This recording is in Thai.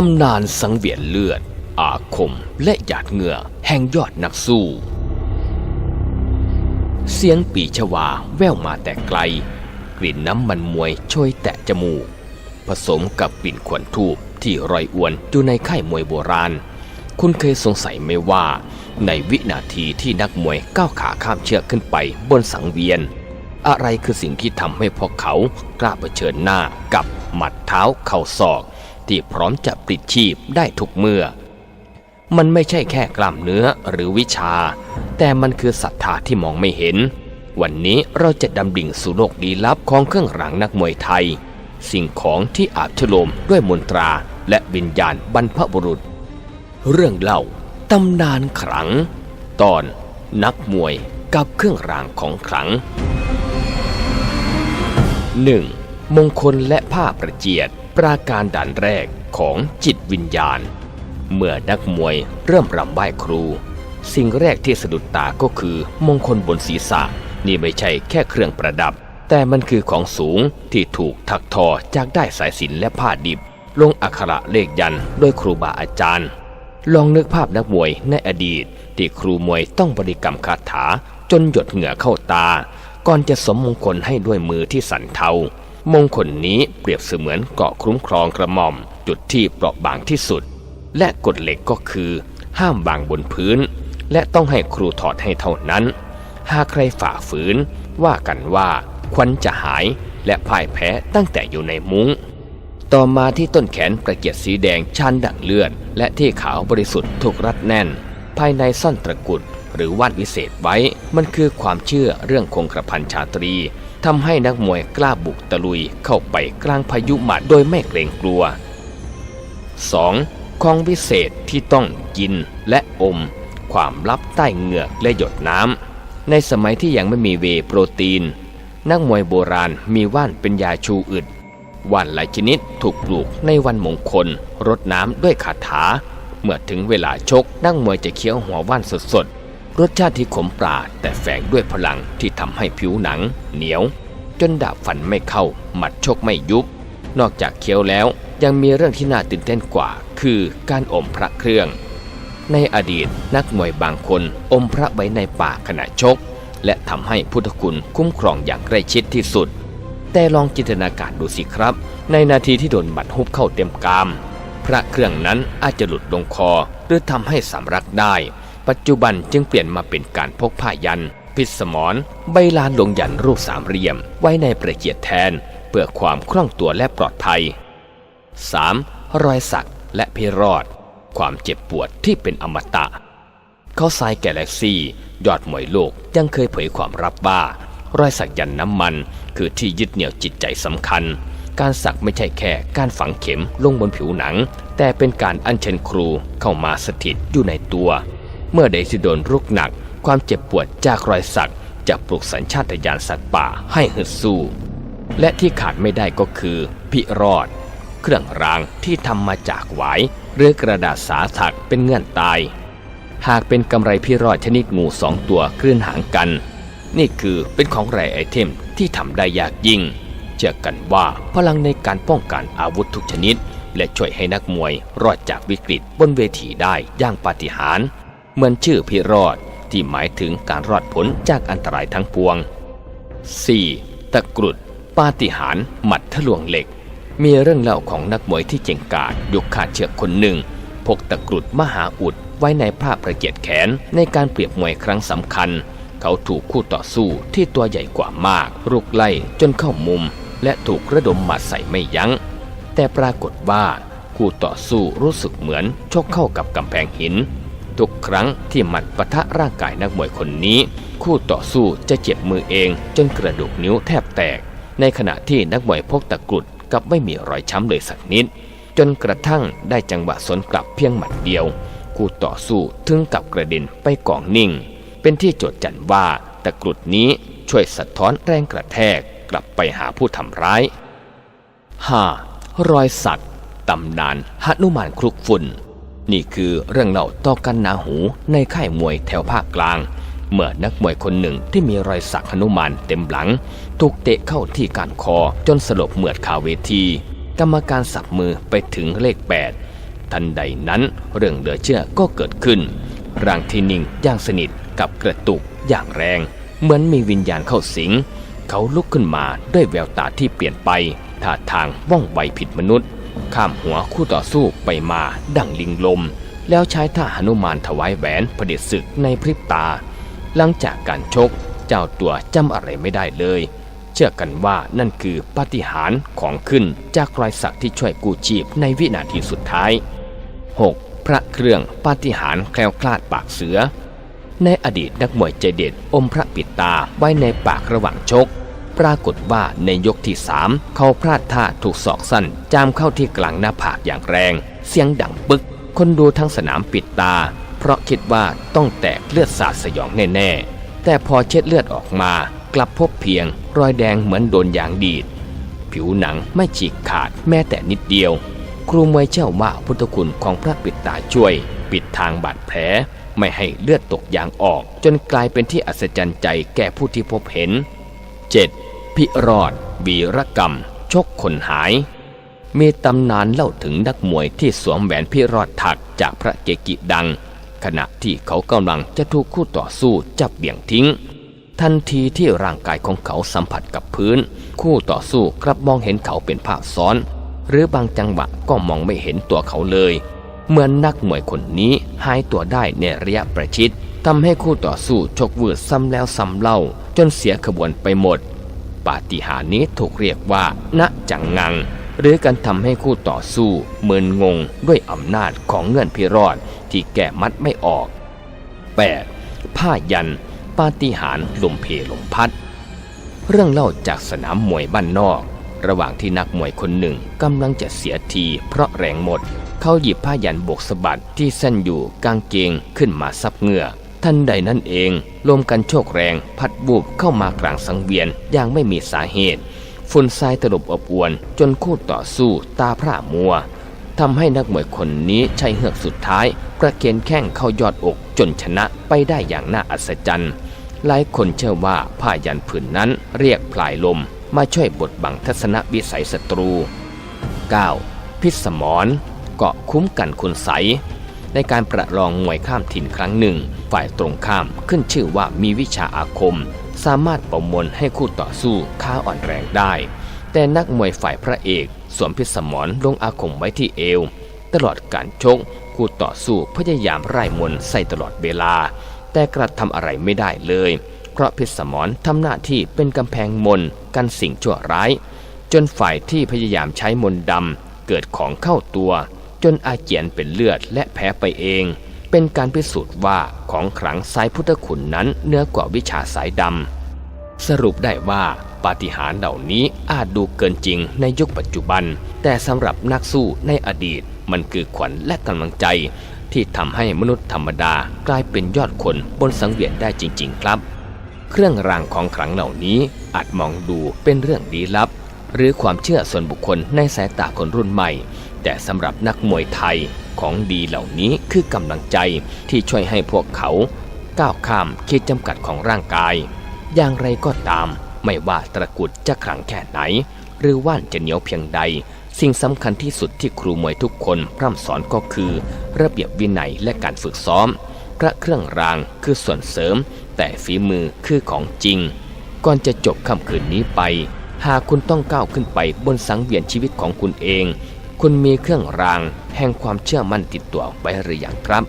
ตำนานสังเวียนเลือด อาคมและหยาดเหงื่อแห่งยอดนักสู้ เสียงปีชวาแว่วมาแต่ไกล กลิ่นน้ำมันมวยโชยแตะจมูก ผสมกับกลิ่นขวัญทูบที่รอยอวนอยู่ในค่ายมวยโบราณ คุณเคยสงสัยไหมว่า ในวินาทีที่นักมวยก้าวขาข้ามเชือกขึ้นไปบนสังเวียน อะไรคือสิ่งที่ทำให้พวกเขากล้าเผชิญหน้ากับหมัดเท้าเข่าศอก ที่พร้อมจะปลิดชีพได้ทุกเมื่อ มันไม่ใช่แค่กล้ามเนื้อหรือวิชา แต่มันคือศรัทธาที่มองไม่เห็น วันนี้เราจะดำดิ่งสู่โลกลี้ลับของเครื่องรางนักมวยไทย สิ่งของที่อาบฉโลมด้วยมนตราและวิญญาณบรรพบุรุษ เรื่องเล่าตำนานขลัง ตอนนักมวยกับเครื่องรางของขลัง 1. มงคลและผ้าประเจียด ปราการด่านแรกของจิตวิญญาณ เมื่อนักมวยเริ่มรำไหว้ครู สิ่งแรกที่สะดุดตาก็คือมงคลบนศีรษะ นี่ไม่ใช่แค่เครื่องประดับ แต่มันคือของสูงที่ถูกถักทอจากได้สายสินและผ้าดิบ ลงอักขระเลขยันต์โดยครูบาอาจารย์ ลองนึกภาพนักมวยในอดีต ที่ครูมวยต้องบริกรรมคาถาจนหยดเหงื่อเข้าตา ก่อนจะสมมงคลให้ด้วยมือที่สันเทา มงคลนนี้เปรียบเสมือนเกาะคุ้มครองกระหม่อม จุดที่เปราะบางที่สุด และกฎเหล็กก็คือ ห้ามวางบนพื้น และต้องให้ครูถอดให้เท่านั้น หากใครฝ่าฝืน ว่ากันว่าควันจะหายและพ่ายแพ้ตั้งแต่อยู่ในมุง้ง ต่อมาที่ต้นแขนประเกียดสีแดงชันดั่งเลือด และที่ขาวบริสุทธิ์ถูกรัดแน่น ภายในซ่อนตะกุดหรือวานวิเศษไว้ มันคือความเชื่อเรื่องคงกระพันชาตรี ทำให้นักมวยกล้าบุกตะลุยเข้าไปกลางพายุหมัดโดยไม่เกรงกลัว 2. ของวิเศษที่ต้องกินและอม ความลับใต้เหงือกและหยดน้ำในสมัยที่ยังไม่มีเวโปรตีน นักมวยโบราณมีว่านเป็นยาชูอึดว่านหลายชนิดถูกปลูกในวันมงคลรดน้ำด้วยคาถา เมื่อถึงเวลาชกนักมวยจะเคี้ยวหัวว่านสดๆรสชาติที่ขมปราแต่แฝงด้วยพลังที่ทำให้ผิวหนังเหนียว จนดาบฟันไม่เข้า หมัดชกไม่ยุบ นอกจากเคี้ยวแล้วยังมีเรื่องที่น่าตื่นเต้นกว่า คือการอมพระเครื่อง ในอดีตนักมวยบางคนอมพระไว้ในปากขณะชก และทำให้พุทธคุณคุ้มครองอย่างใกล้ชิดที่สุด แต่ลองจินตนาการดูสิครับ ในนาทีที่โดนบัดฮุบเข้าเต็มกาม พระเครื่องนั้นอาจจะหลุดลงคอ หรือทำให้สำรักได้ ปัจจุบันจึงเปลี่ยนมาเป็นการพกผ้ายัน พิษสมรใบลานลงยันรูปสามเหลี่ยม ไว้ในประเกียรติแทน เพื่อความคล่องตัวและปลอดภัย 3. รอยสักและพิรอด ความเจ็บปวดที่เป็นอมตะ เขาทรายแกแล็กซี่ยอดมวยโลกยังเคยเผยความรับว่า รอยสักยันน้ำมัน คือที่ยึดเหนี่ยวจิตใจสำคัญ การสักไม่ใช่แค่การฝังเข็มลงบนผิวหนัง แต่เป็นการอัญเชิญครูเข้ามาสถิตอยู่ในตัว เมื่อใดที่โดนรุกหนัก ความเจ็บปวดจากรอยสักจะปลุกสัญชาตญาณสัตว์ป่าให้ฮึดสู้ และที่ขาดไม่ได้ก็คือพิรอด เครื่องรางที่ทำมาจากหวายหรือกระดาษสาถักเป็นเงื่อนตาย หากเป็นกำไรพิรอดชนิดงูสองตัวคลื่นหางกัน นี่คือเป็นของแร่ไอเทมที่ทำได้ยากยิ่ง เชื่อกันว่าพลังในการป้องกันอาวุธทุกชนิด และช่วยให้นักมวยรอดจากวิกฤตบนเวทีได้อย่างปาฏิหาริย์เหมือนชื่อพิรอด ที่หมายถึงการรอดพ้นจากอันตรายทั้งปวง 4. ตะกรุด ปาฏิหาริย์หมัดทะลวงเหล็ก มีเรื่องเล่าของนักมวยที่เจงกาจยกขาดเชือกคนหนึ่ง พกตะกรุดมหาอุดไว้ในผ้าประเกียดแขนในการเปรียบมวยครั้งสำคัญ เขาถูกคู่ต่อสู้ที่ตัวใหญ่กว่ามากรุกไล่จนเข้ามุม และถูกระดมหมัดใส่ไม่ยัง้ง แต่ปรากฏว่าคู่ต่อสู้รู้สึกเหมือนชกเข้ากับกำแพงหิน ทุกครั้งที่หมัดปะทะร่างกายนักมวยคนนี้ คู่ต่อสู้จะเจ็บมือเองจนกระดูกนิ้วแทบแตก ในขณะที่นักมวยพกตะกรุดกับไม่มีรอยช้ำเลยสักนิด จนกระทั่งได้จังหวะสวนกลับเพียงหมัดเดียว คู่ต่อสู้ถึงกับกระเด็นไปกองนิ่ง เป็นที่โจดจันว่าตะกรุดนี้ช่วยสะท้อนแรงกระแทกกลับไปหาผู้ทำร้าย 5. รอยสักตำนานหนุมานคลุกฝุ่น นี่คือเรื่องเล่าต่อกันนาหูในค่ายมวยแถวภาคกลาง เมื่อนักมวยคนหนึ่งที่มีรอยสักหนุมานเต็มหลัง ถูกเตะเข้าที่การคอจนสลบเหมือดคาเวที กรรมการสับมือไปถึงเลข 8 ทันใดนั้นเรื่องเหลือเชื่อก็เกิดขึ้น ร่างที่นิ่งย่างสนิทกับกระตุกอย่างแรง เหมือนมีวิญญาณเข้าสิง เขาลุกขึ้นมาด้วยแววตาที่เปลี่ยนไปท่าทางว่องไวผิดมนุษย์ ข้ามหัวคู่ต่อสู้ไปมาดั่งลิงลม แล้วใช้ท่าหนุมานถวายแหวนเผด็จศึกในพริบตา หลังจากการชกเจ้าตัวจำอะไรไม่ได้เลย เชื่อกันว่านั่นคือปาฏิหาริย์ของขึ้นจากรอยสักที่ช่วยกู้ชีพในวินาทีสุดท้าย 6. พระเครื่องปาฏิหาริย์แคล้วคลาดปากเสือ ในอดีตนักมวยใจเด็ดอมพระปิดตาไว้ในปากระหว่างชก ปรากฏว่าในยกที่สามเขาพลาดท่าถูกศอกสั้น จามเข้าที่กลางหน้าผากอย่างแรง เสียงดังปึก คนดูทั้งสนามปิดตา เพราะคิดว่าต้องแตกเลือดสาดสยองแน่ๆ แต่พอเช็ดเลือดออกมา กลับพบเพียง รอยแดงเหมือนโดนยางดีด ผิวหนังไม่ฉีกขาดแม้แต่นิดเดียว ครูมวยเชื่อว่าพุทธคุณของพระปิดตาช่วย ปิดทางบาดแผลไม่ให้เลือดตกยางออก จนกลายเป็นที่อัศจรรย์ใจแก่ผู้ที่พบเห็น 7. พิรอด วีรกรรม ชกคนหาย มีตำนานเล่าถึงนักมวยที่สวมแหวนพิรอดถักจากพระเกกิดัง ขณะที่เขากำลังจะถูกคู่ต่อสู้จับเบี่ยงทิ้ง ทันทีที่ร่างกายของเขาสัมผัสกับพื้น คู่ต่อสู้กลับมองเห็นเขาเป็นภาพซ้อน หรือบางจังหวะก็มองไม่เห็นตัวเขาเลย เหมือนนักมวยคนนี้หายตัวได้ในระยะประชิดทำให้คู่ต่อสู้ชกวืดซ้ำแล้วซ้ำเล่า จนเสียขบวนไปหมด ปาฏิหาริย์นี้ถูกเรียกว่าณจังงัง หรือการทำให้คู่ต่อสู้เมินงงด้วยอำนาจของเงื่อนพิรอดที่แก้มัดไม่ออก 8. ผ้ายัน ปาฏิหาริย์ลมเพลมพัด เรื่องเล่าจากสนามมวยบ้านนอก ระหว่างที่นักมวยคนหนึ่งกำลังจะเสียทีเพราะแรงหมด เขาหยิบผ้ายันโบกสะบัดที่เส้นอยู่กางเกงขึ้นมาซับเหงื่อ ทันใดนั้นเอง ลมกันโชกแรง พัดบูบเข้ามากลางสังเวียนอย่างไม่มีสาเหตุฝุ่นทรายตลบอบอวน จนคู่ต่อสู้ตาพร่ามัวทำให้นักมวยคนนี้ใช้เหือกสุดท้าย ประเคนแข้งเข้ายอดอกจนชนะไปได้อย่างน่าอัศจรรย์หลายคนเชื่อว่าผ้ายันผืนนั้นเรียกพลายลมมาช่วยบดบังทัศนวิสัยศัตรู 9. พิษสมรเกาะคุ้มกันคุณใส ในการประลองมวยข้ามถิ่นครั้งหนึ่ง ฝ่ายตรงข้ามขึ้นชื่อว่ามีวิชาอาคม สามารถประมวลให้คู่ต่อสู้ค้าอ่อนแรงได้ แต่นักมวยฝ่ายพระเอกสวมพิษสมรลงอาคมไว้ที่เอว ตลอดการชกคู่ต่อสู้พยายามไล่มนใส่ตลอดเวลา แต่กระทำอะไรไม่ได้เลย เพราะพิษสมรทำหน้าที่เป็นกำแพงมนกันสิ่งชั่วร้าย จนฝ่ายที่พยายามใช้มนดำเกิดของเข้าตัว จนอาเจียนเป็นเลือดและแพ้ไปเอง เป็นการพิสูจน์ว่าของขลังสายพุทธคุณนั้นเหนือกว่าวิชาสายดำ สรุปได้ว่าปาฏิหาริย์เหล่านี้อาจดูเกินจริงในยุคปัจจุบัน แต่สำหรับนักสู้ในอดีตมันคือขวัญและกำลังใจ ที่ทำให้มนุษย์ธรรมดากลายเป็นยอดคนบนสังเวียนได้จริง ๆ ครับ เครื่องรางของขลังเหล่านี้อาจมองดูเป็นเรื่องลี้ลับ หรือความเชื่อส่วนบุคคลในสายตาคนรุ่นใหม่ แต่สำหรับนักมวยไทยของดีเหล่านี้คือกำลังใจที่ช่วยให้พวกเขาก้าวข้ามขีดจำกัดของร่างกาย อย่างไรก็ตาม ไม่ว่าตะกุดจะขลังแค่ไหน หรือว่านจะเหนียวเพียงใด สิ่งสำคัญที่สุดที่ครูมวยทุกคนพร่ำสอนก็คือ ระเบียบวินัยและการฝึกซ้อม พระเครื่องรางคือส่วนเสริม แต่ฝีมือคือของจริง ก่อนจะจบค่ำคืนนี้ไป หากคุณต้องก้าวขึ้นไปบนสังเวียนชีวิตของคุณเอง คุณมีเครื่องรางแห่งความเชื่อมั่นติดตัวไว้หรือยังครับ